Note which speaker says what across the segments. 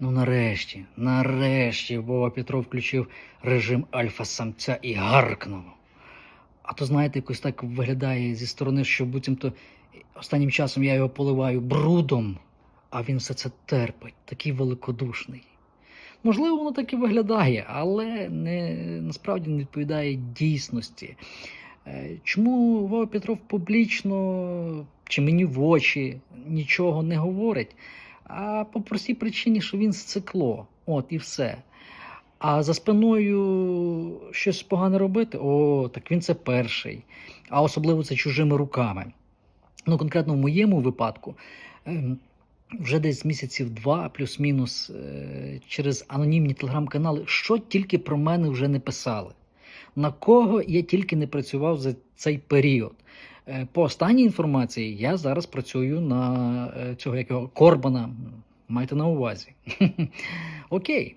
Speaker 1: Ну нарешті, нарешті Вова Петров включив режим альфа-самця і гаркнув. А то, знаєте, якось так виглядає зі сторони, що буцімто останнім часом я його поливаю брудом, а він все це терпить, такий великодушний. Можливо, воно так і виглядає, але не, насправді не відповідає дійсності. Е, Чому Вова Петров публічно чи мені в очі нічого не говорить? А по простій причині, що він сцикло. От і все. А за спиною щось погане робити, о, так він це перший. А особливо це чужими руками. Ну, конкретно в моєму випадку, ем, вже десь місяців два, плюс-мінус, е, через анонімні телеграм-канали, що тільки про мене вже не писали. На кого я тільки не працював за цей період. Е, По останній інформації, я зараз працюю на е, цього як його Корбана. Майте на увазі. Окей.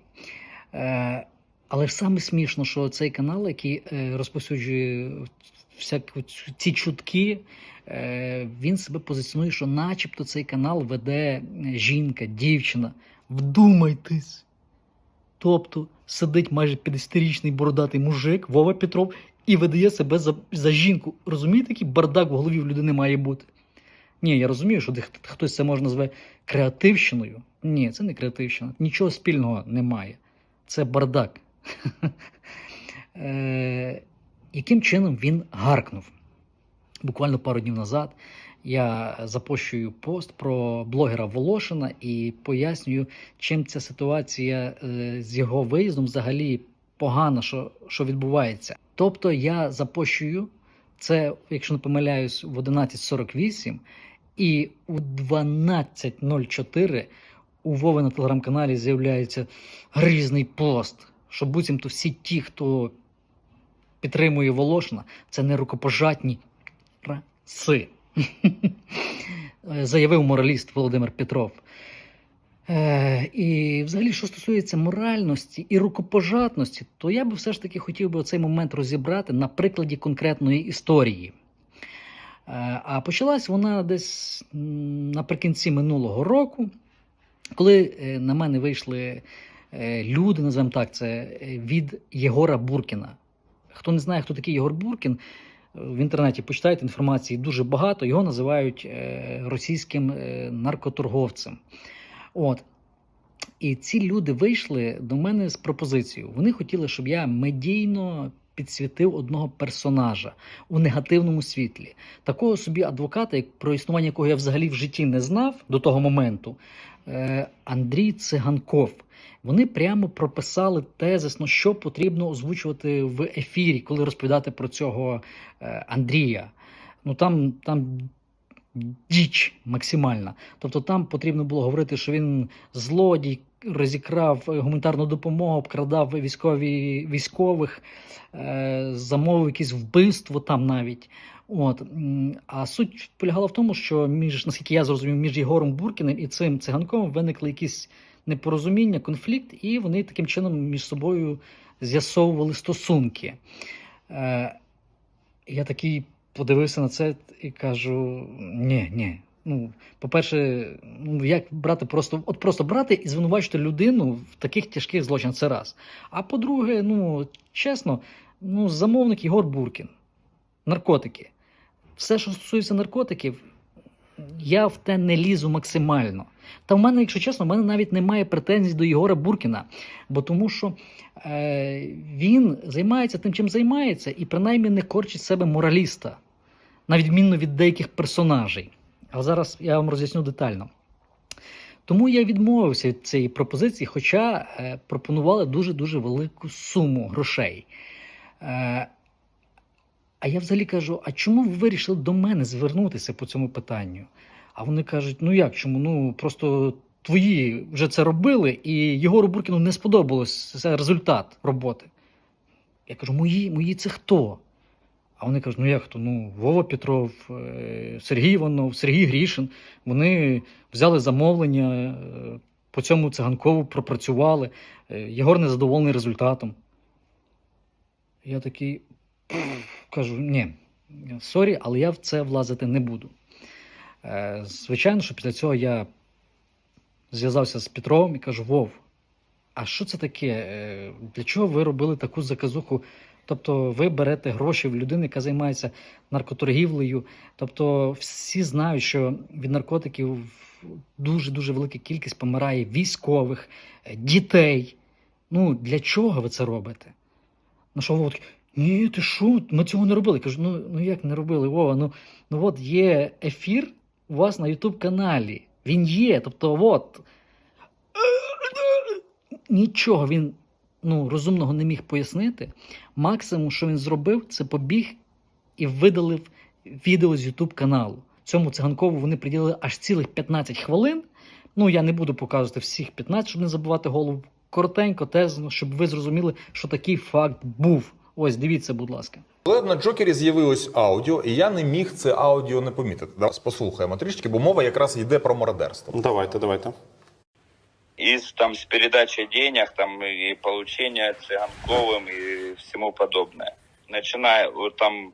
Speaker 1: Е, Але ж саме смішно, що цей канал, який е, розповсюджує всякі ці чутки, він себе позиціонує, що начебто цей канал веде жінка, дівчина. Вдумайтесь. Тобто сидить майже 50-річний бородатий мужик Вова Петров і видає себе за, за жінку. Розумієте, який бардак в голові в людини має бути? Ні, я розумію, що хтось це може назве креативщиною. Ні, це не креативщина. Нічого спільного немає. Це бардак. Е, Яким чином він гаркнув? Буквально пару днів назад я запощую пост про блогера Волошина і пояснюю, чим ця ситуація е, з його виїздом взагалі погана, що відбувається. Тобто я запощую це, якщо не помиляюсь, в 11.48 і у 12.04 у Вови на телеграм-каналі з'являється грізний пост, що буцімто всі ті, хто підтримує Волошина, це не рукопожатні раси. Заявив мораліст Володимир Петров. Е, і взагалі, що стосується моральності і рукопожатності, то я би все ж таки хотів би цей момент розібрати на прикладі конкретної історії. Е, а почалась вона десь наприкінці минулого року, коли е, на мене вийшли люди, називаємо так, це від Єгора Буркіна. Хто не знає, хто такий Єгор Буркін, в інтернеті почитайте інформації дуже багато. Його називають російським наркоторговцем. От. І ці люди вийшли до мене з пропозицією. Вони хотіли, щоб я медійно підсвітив одного персонажа у негативному світлі. Такого собі адвоката, про існування якого я взагалі в житті не знав до того моменту, е, Андрій Циганков. Вони прямо прописали тезисно, що потрібно озвучувати в ефірі, коли розповідати про цього е, Андрія. Ну там, там діч максимальна. Тобто там потрібно було говорити, що він злодій, розікрав гуманітарну допомогу, обкрадав військові, військових, е, замовив якесь вбивство там навіть. От. А суть полягала в тому, що між, наскільки я зрозумів, між Єгором Буркіним і цим циганком виникли якісь непорозуміння, конфлікт, і вони таким чином між собою з'ясовували стосунки. Е, я такий подивився на це і кажу: ні, ні. Ну, по-перше, ну як брати просто, от просто брати і звинувачити людину в таких тяжких злочинах, це раз. А по-друге, ну чесно, ну замовник Єгор Буркін, наркотики. Все, що стосується наркотиків, я в те не лізу максимально. Та в мене, якщо чесно, в мене навіть немає претензій до Єгора Буркіна, бо тому що е, він займається тим, чим займається, і принаймні не корчить себе мораліста, на відмінно від деяких персонажей. А зараз я вам роз'ясню детально. Тому я відмовився від цієї пропозиції, хоча е, пропонували дуже-дуже велику суму грошей. Е, а я взагалі кажу: а чому ви вирішили до мене звернутися по цьому питанню? А вони кажуть: ну як чому? Ну просто твої вже це робили, і Єгору Буркіну не сподобалось результат роботи. Я кажу, мої, мої це хто? А вони кажуть, ну як хто? Ну, Вова Петров, е, Сергій Іванов, Сергій Грішин. Вони взяли замовлення, е, по цьому циганкову пропрацювали. Е, Єгор незадоволений результатом. Я такий кажу: ні, сорі, але я в це влазити не буду. Звичайно, що після цього я зв'язався з Петровим і кажу: Вов, а що це таке? Для чого ви робили таку заказуху? Тобто ви берете гроші в людини, яка займається наркоторгівлею. Тобто всі знають, що від наркотиків дуже дуже велика кількість помирає військових, е, дітей. Ну для чого ви це робите? Ну що Вова такий, ні, ти що? Ми цього не робили. Кажу, ну, ну як не робили? Вова, ну, ну от є ефір у вас на Ютуб каналі. Він є. Тобто, от. Нічого він ну, розумного не міг пояснити. Максимум, що він зробив, це побіг і видалив відео з Ютуб каналу. Цьому циганкову вони приділили аж цілих 15 хвилин. Ну, я не буду показувати всіх 15, щоб не забувати голову. Коротенько, тезно, щоб ви зрозуміли, що такий факт був. Ось, дивіться, будь ласка.
Speaker 2: Але на Джокері з'явилось аудіо, і я не міг це аудіо не помітити. Давай послухаємо трішки, бо мова якраз йде про мародерство.
Speaker 3: Давайте, давайте
Speaker 4: из там с передачей денег там и получения Цыганковым и всему подобное. Начиная вот там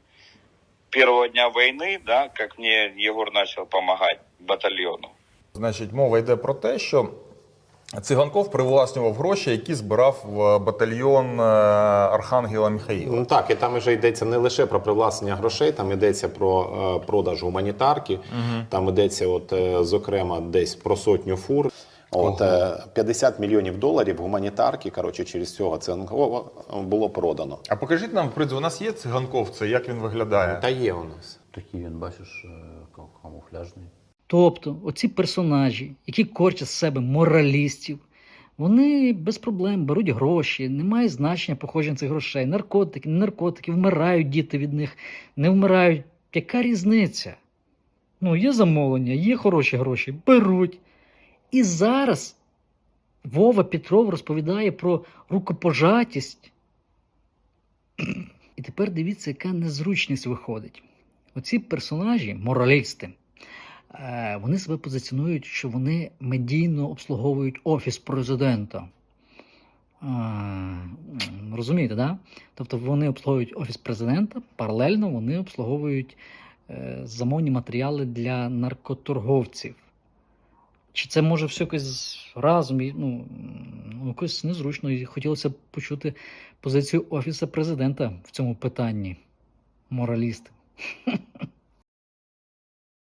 Speaker 4: первого дня войны, да, как мне Егор начал помогать батальону.
Speaker 2: Значить, мова йде про те, що Циганков привласнював гроші, які збирав в батальйон е, Архангела Михаїла.
Speaker 3: Ну так, і там вже йдеться не лише про привласнення грошей, там йдеться про е, продаж гуманітарки, там йдеться, от, е, зокрема, десь про сотню фур. От, е, 50 мільйонів доларів гуманітарки, коротше, через цього це було продано.
Speaker 2: А покажіть нам, в принципі, у нас є циганков, це як він виглядає?
Speaker 3: Та є у нас.
Speaker 5: Такий він, бачиш, е, камуфляжний.
Speaker 1: Тобто, оці персонажі, які корчать з себе моралістів, вони без проблем беруть гроші, немає значення походження цих грошей. Наркотики, не наркотики, вмирають діти від них, не вмирають. Яка різниця? Ну, є замовлення, є хороші гроші, беруть. І зараз Вова Петров розповідає про рукопожатість. І тепер дивіться, яка незручність виходить. Оці персонажі, моралісти, е, вони себе позиціонують, що вони медійно обслуговують офіс президента. Е, Розумієте, да? Тобто вони обслуговують офіс президента, паралельно вони обслуговують е, замовні матеріали для наркоторговців. Чи це може все якось разом? Ну, ну, якось незручно. І хотілося б почути позицію Офісу президента в цьому питанні. Моралісти.